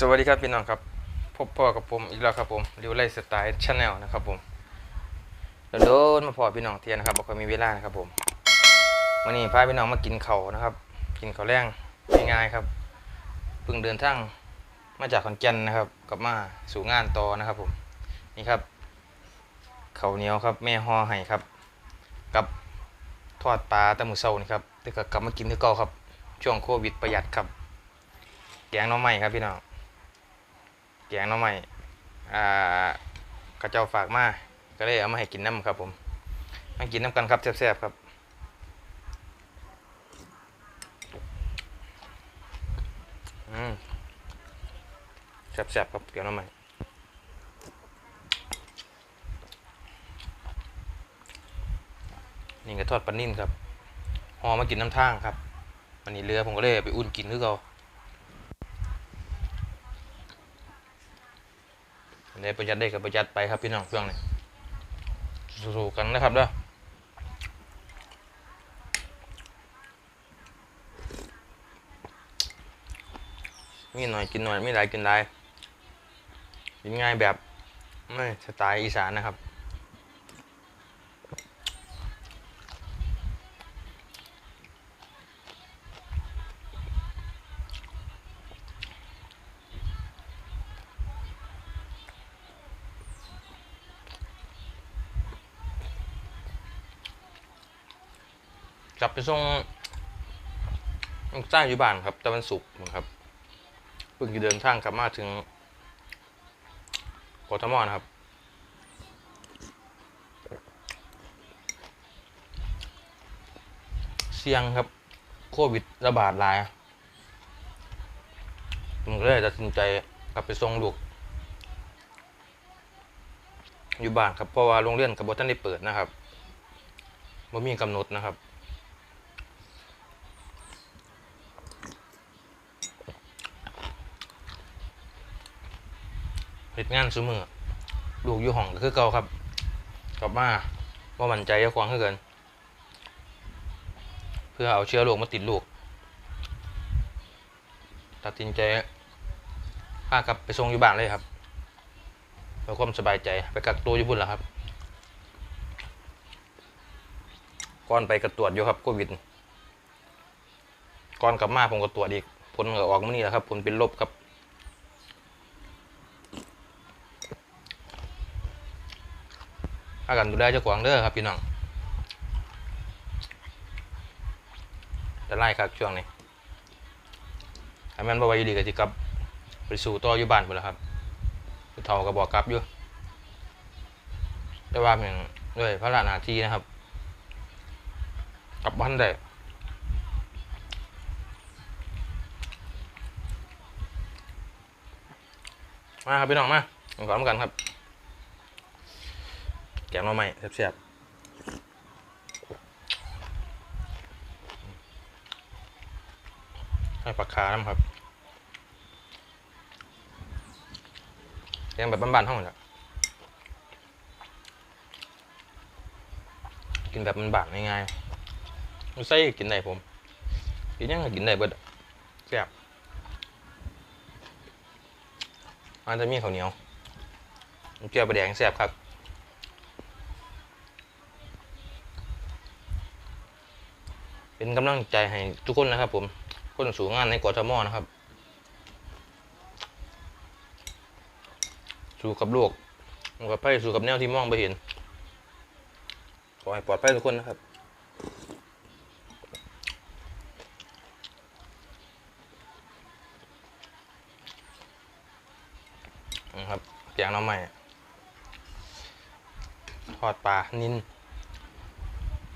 สวัสดีครับพี่น้องครับ พบพ่อกับผมอีกแล้วครับผมริวไลสไตล์ชาแนลนะครับผมโดนมาพอพี่น้องเทียนนะครับบ่ค่อยมีเวลานะครับผมวันนี้พาพี่น้องมากินเขานะครับ กินเข้าแรงง่ายๆครับเพิ่งเดินทางมาจากขอนแก่นนะครับกลับมาสู่งานต่อนะครับผมนี่ครับเข้าเหนียวครับ แม่ห่อให้ครับ กับทอดปลาตะหมูเซานี่ครับแต่ก็กลับมากินที่เก่าครับ ช่วงโควิดประหยัดครับแกงน้องใหม่ครับพี่น้อง แกงน้องใหม่อ่ากระเจ้าฝากมาก็เลยเอามาให้กินน้ำครับผมมากินน้ำกันครับแซ่บๆครับอืมแซ่บๆครับแกงน้องใหม่นี่ก็ทอดปลานิ่นครับหอมากินน้ำท่างครับวันนี้เรือผมก็เลยไปอุ่นกินคือเก่า ได้ประหยัดได้กับประหยัดไปครับพี่น้องช่วงนี้สู้ๆกันนะครับเด้อมีหน่อยกินหน่อยไม่หลายกินหลายกินง่ายแบบไม่สไตล์อีสานนะครับ กลับไปส่งลูกจ้างอยู่บ้านครับตะวันศุกร์นะครับเพิ่งจะเดินทางกลับมาถึงกทมนะครับเสี่ยงครับโควิดระบาดหลายผมก็เลยตัดสินใจกลับไปส่งลูก อยู่บ้านครับเพราะว่าโรงเรียนกับบท่านได้เปิดนะครับม่มีกำหนดนะครับ เหตุงานซุมือลูกอยู่ห้องคือเก่าครับ กลับมาว่ามันใจเจ้าของคือเกิน เพื่อเอาเชื้อโรคมาติดลูก ตัดสินใจพากลับไปส่งอยู่บ้านเลยครับเพื่อความสบายใจไปกักตัวอยู่บุ่นแล้วครับก่อนไปกระตรวจอยู่ครับโควิดก่อนกลับมาผมก็ตรวจอีกผลก็ออกมานี่แหละครับผลเป็นลบครับ พากันดูแลเจ้าของเด้อครับพี่น้องจะไล่ครับช่วงนี้ถ้าแม่นบ่ไวอยู่ดีก็สิกลับไปสู่ต่ออยู่บ้านพุ่นล่ะครับเฒ่าก็บอกกลับอยู่แต่ว่าเป็นด้วยพระราชนาทีนะครับ กลับบ้านได้มาครับพี่น้องมาขอมกันครับ แกงหน่อไม้แซ่บๆให้ปลาคาน้ำครับแกงแบบบ้านๆห้องนี่แหละกินแบบมันบานง่ายๆมันใส่กินได้ผม กินยังไงกินได้เบิดแซ่บมันจะมีข้าวเหนียวเจียวปลาแดงแซ่บครับ เป็นกำลังใจให้ทุกคนนะครับ ผมคนสู่งานในกทมนะครับ สู่กับโลกสู่กับไพ่สู่กับแนวที่มองไปเห็นขอให้ปลอดภัยทุกคนนะครับนะครับแกงน้ำใหม่ทอดปลานิน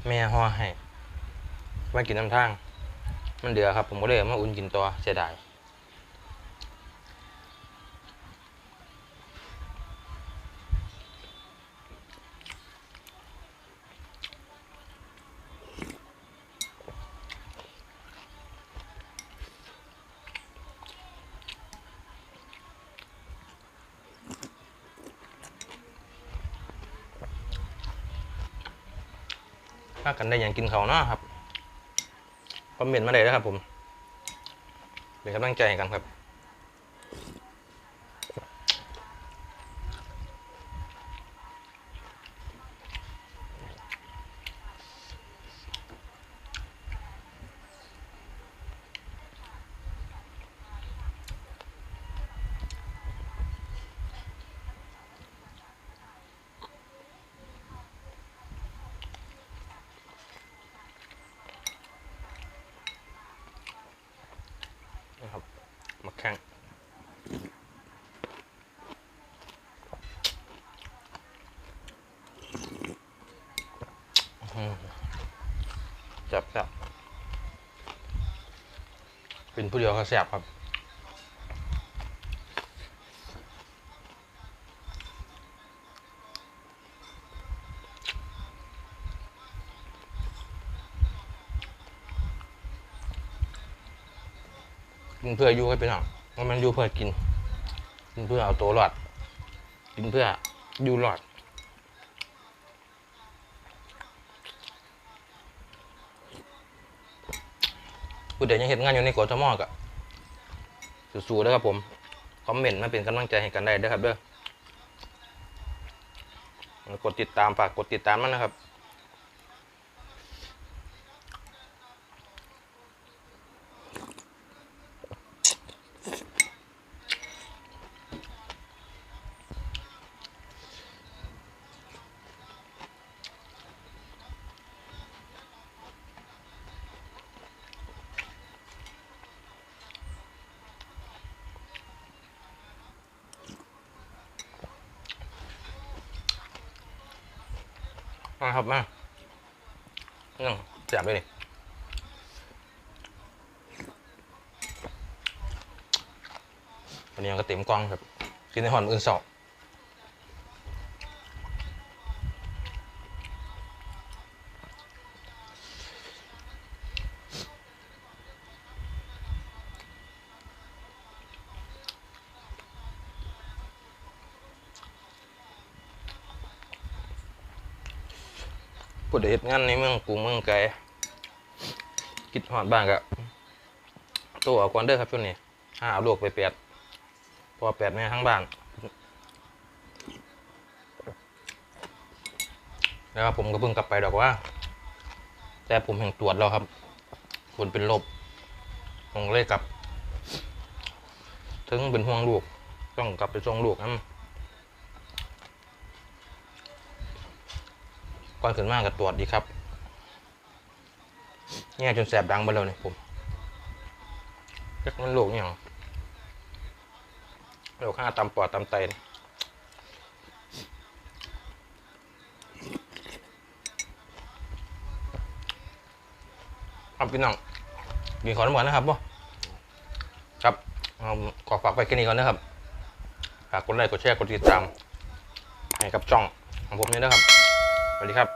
แม่ห่อให้ ไว้กินน้ำทาง มันเดือครับ ผมก็เลยมาอุ่นกินตัวเสียดายถ้ากันได้อย่างกินเขาเนาะครับ คอมเมนต์มาเลยนะครับผมเป็นกำลังใจกันครับ มาแข่งอื้อหือ จับจับเป็นผู้เดียวก็แสบครับกินเพื่ออยู่ให้เป็นหรอกว่ามันอยู่เพื่อกิน กินเพื่อเอาตัวรอด กินเพื่ออยู่รอด ผู้ใดยังเห็นงานอยู่ในกทมกะสู้ๆเด้อครับผม คอมเมนต์มาเป็นกำลังใจให้กันได้ด้อครับเด้อกดติดตามฝากกดติดตามมันนะครับ มาครับมานั่งแสบเลยนี่วันนี้ก็เต็มกล้องครับกินในหอนอื่นสอบ ผู้ใดเฮ็ดงานในเมืองกรุงเมืองไกลคิดหอดบ้างก็ตัวเอาก่อนเด้อครับช่วงนี้ห้าเอาลูกไปแปดพอแปดแม่ทั้งบ้านแล้วผมก็เพิ่งกลับไปดอกว่า แต่ผมแห่งตรวจแล้วครับผลเป็นลบผมเลยกลับ ถึงเป็นห่วงลูก ต้องกลับไปส่งลูกนะ ก่อนขึ้นมากก็ตรวจดีครับเนี่ยจนแสบดังไปแล้วเนี่ยผมจักมันโรคอหย่างโรคข้าตำปอดตำไตนี่ครับพี่น้องมีขอน้ำหวานนะครับบ่ครับเอาขอฝากไปแค่นี้ก่อนนะครับฝากกดไลค์กดแชร์กดติดตามให้กับช่องของผมนี่นะครับสวัสดีครับ